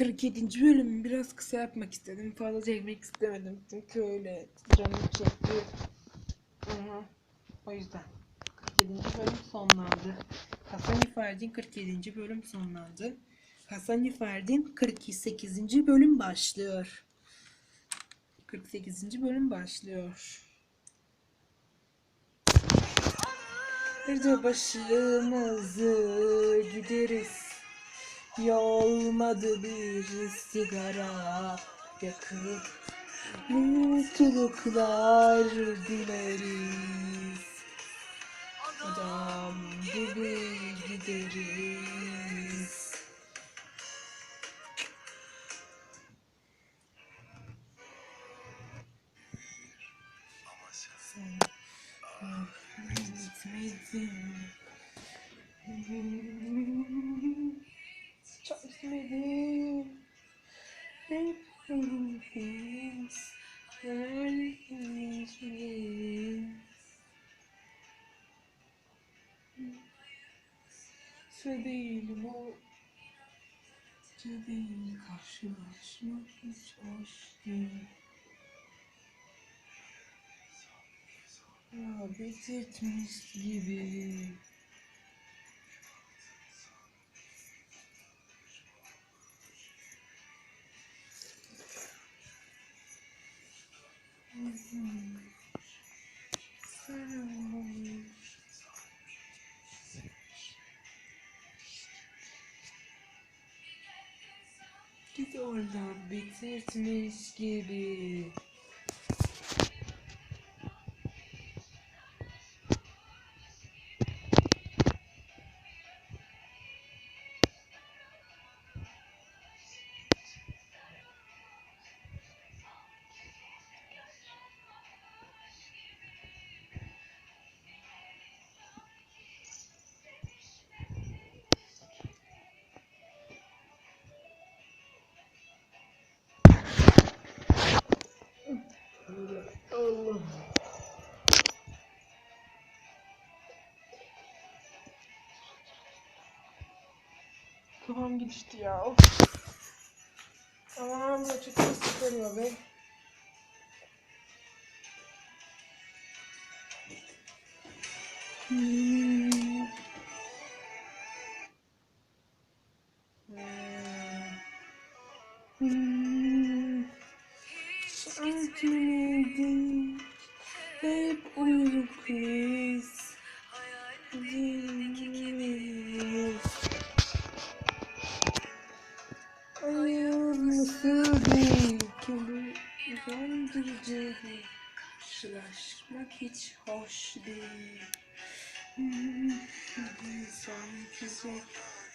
47. bölümü biraz kısa yapmak istedim. Fazla çekmek istemedim. Çünkü öyle canım çekti. Aha. O yüzden. 47. bölüm sonlandı. Hasan İferdi'nin 47. bölüm sonlandı. Hasan İferdi'nin 48. bölüm başlıyor. 48. bölüm başlıyor. Bir de başımızı gideriz. Yolmadı bir sigara yakıp mutluluklar dileriz. Adam gibi gideriz. Sen gitmedin. Sıra değil karşılaşmak hiç hoş değil Ya bitirtmiş gibi oradan bitirtmiş gibi Allah Kafam gidişti ya. Of. Aman da çok sıkılıyor be. Hmm. Uyukluyuz. Dinliyoruz. Ayağımızı bu uyandırıcı Karşılaşmak hiç hoş değil. Hmm, Sanki zor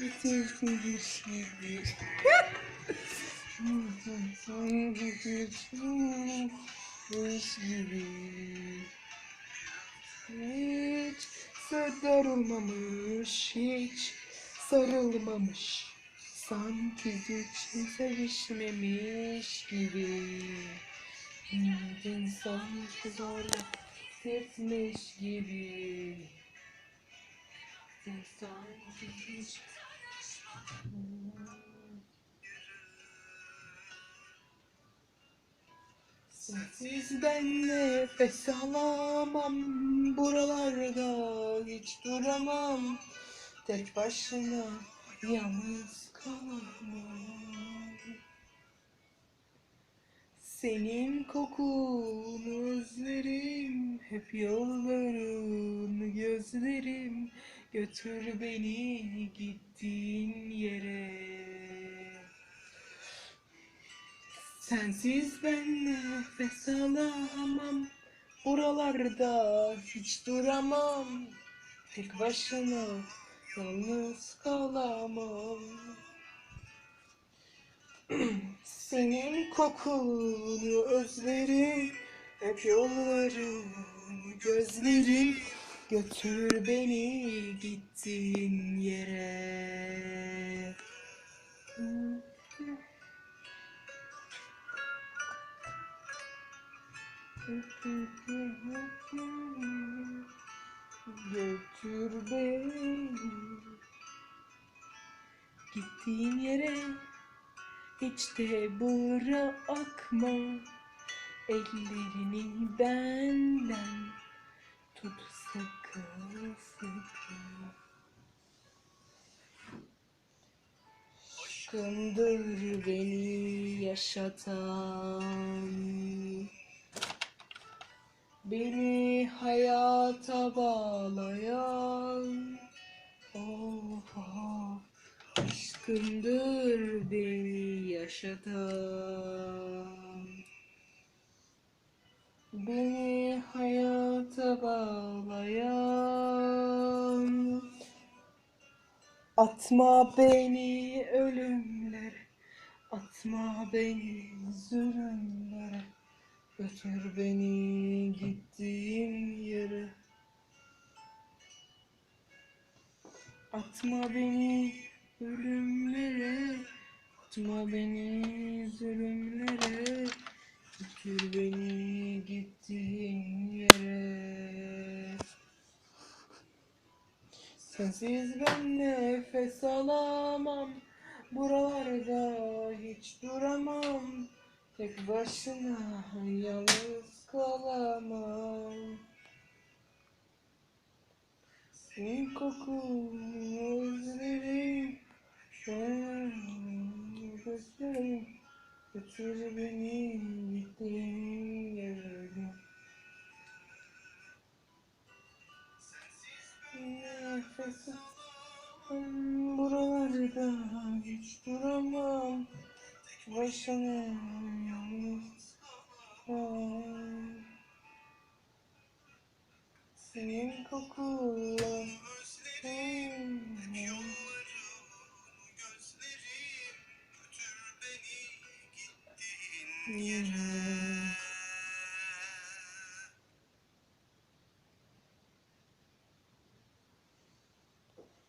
bitirmiş gibi. Sanki bitirmiş gibi. Sarılmamış, hiç sarılmamış. Sanki hiç sevişmemiş gibi. Neden sanki zorla sevmiş gibi. Sen sanki hiç... Sensiz ben nefes alamam Buralarda hiç duramam. Tek başına yalnız kalamam. Senin kokunu özlerim Hep yollarını gözlerim. Götür beni gittiğin yere Sensiz ben nefes alamam. Buralarda hiç duramam. Tek başına yalnız kalamam. Senin kokunu özlerim Hep yollarını gözlerim Götür beni gittiğin yere Götür beni. Gittiğin yere hiç de bırakma. Ellerini benden tut sıkı sıkı. Aşkındır beni yaşatan Beni hayata bağlayan Oh, oh. Aşkındır beni yaşatan Beni hayata bağlayan Atma beni ölümlere Atma beni zulümlere Götür beni gittiğim yere. Atma beni ölümlere. Atma beni zulümlere. Götür beni gittiğim yere. Sensiz ben nefes alamam. Buralarda hiç duramam Tek başına yalnız kalamam. Senin kokunu özlerim an gözlerim Götür beni gittiğim yere Nefes alamam Buralarda hiç duramam Tek başına yalnız kalamam Senin kokun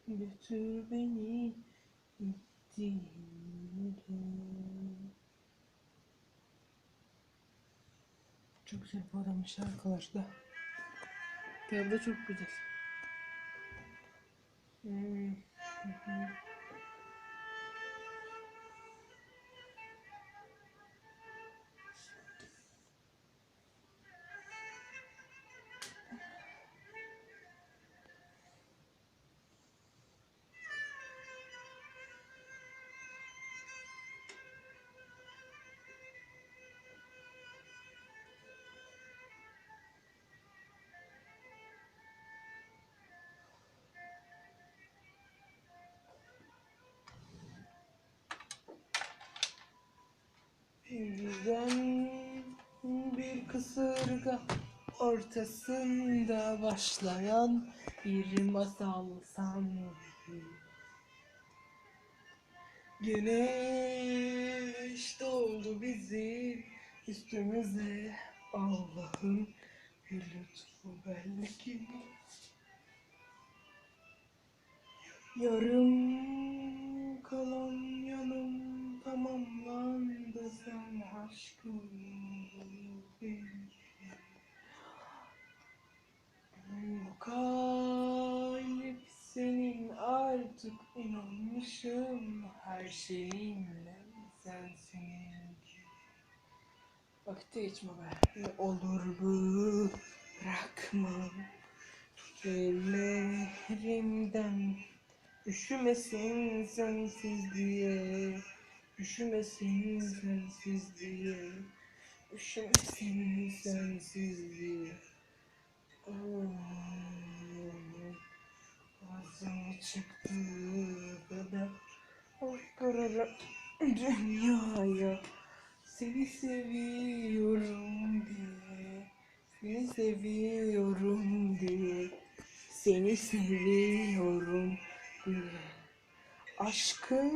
Götür beni gittiğin yere. Çok güzel bu adamın şarkıları da. Da çok güzel. Hmm. Birden bir kısırga ortasında başlayan bir masal sanki. Güneş doldu bizim üstümüze Allah'ın bir lütfu belki. Yarım kalan yanım tamamlandı sen aşkım belki. Bu kalp senin artık inanmışım her şeyinle sensin. Vakti geçme be. Olur bu bırakma. Ellerimden Üşümesin sensiz diye Üşümesin sensiz diye Üşümesin sensiz diye Oh, Ağzım çıktığı kadar. Haykırırım dünyaya. Seni seviyorum diye Seni seviyorum diye. Seni seviyorum diye. Aşkım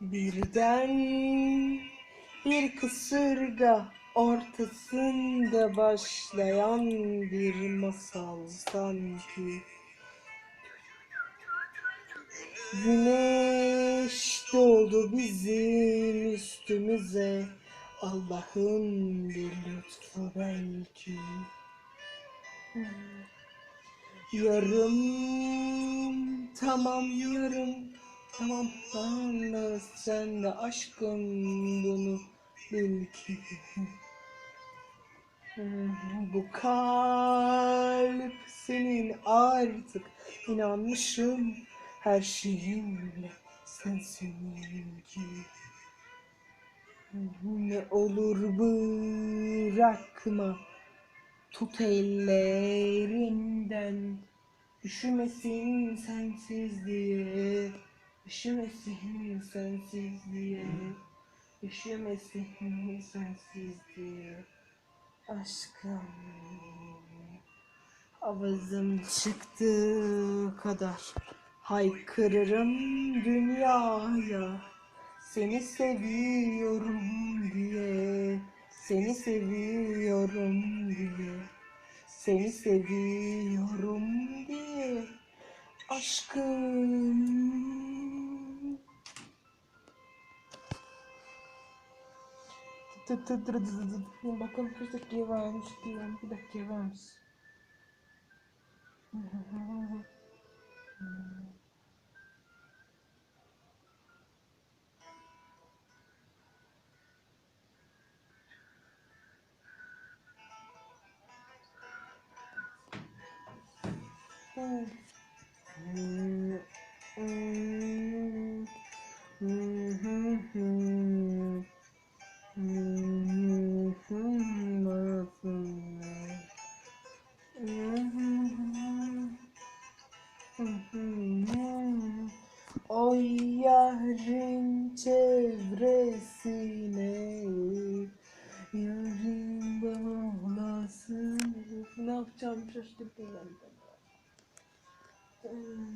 Birden bir kısırga ortasında başlayan bir masal sanki. Güneş doğdu bizim üstümüze Allah'ın bir lütfu belki Yarım tamam yarım tamam anla sen de aşkım bunu bil ki. Bu kalp senin artık. İnanmışım her şeyimle sensin ki. Ne olur bırakma. Tut ellerinden. Üşümesin sensiz diye Üşümesin sensiz diye Üşümesin sensiz diye Aşkım Avazım çıktığı kadar Haykırırım dünyaya. Seni seviyorum diye Seni seviyorum diye Seni seviyorum diye Acho que. Bacana que isto aqui vamos, que vamos, daqui vamos. Oh. Bir dakika varmış. O yarın çevresine Yarın bağlasın Ne yapacağım şaşırdım ben de.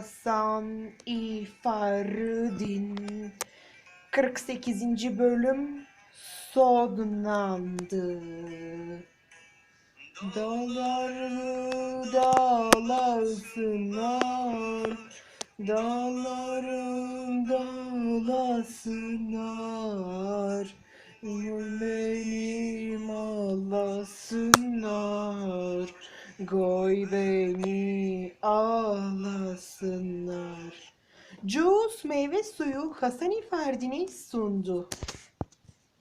Hasan İfardin 48. bölüm sonlandı. Dağları dağlasınlar Dağlarım dağlasınlar Yol benim ağlasınlar Goy beni ağlasınlar Juice meyve suyu Hasan İfardin'e sundu.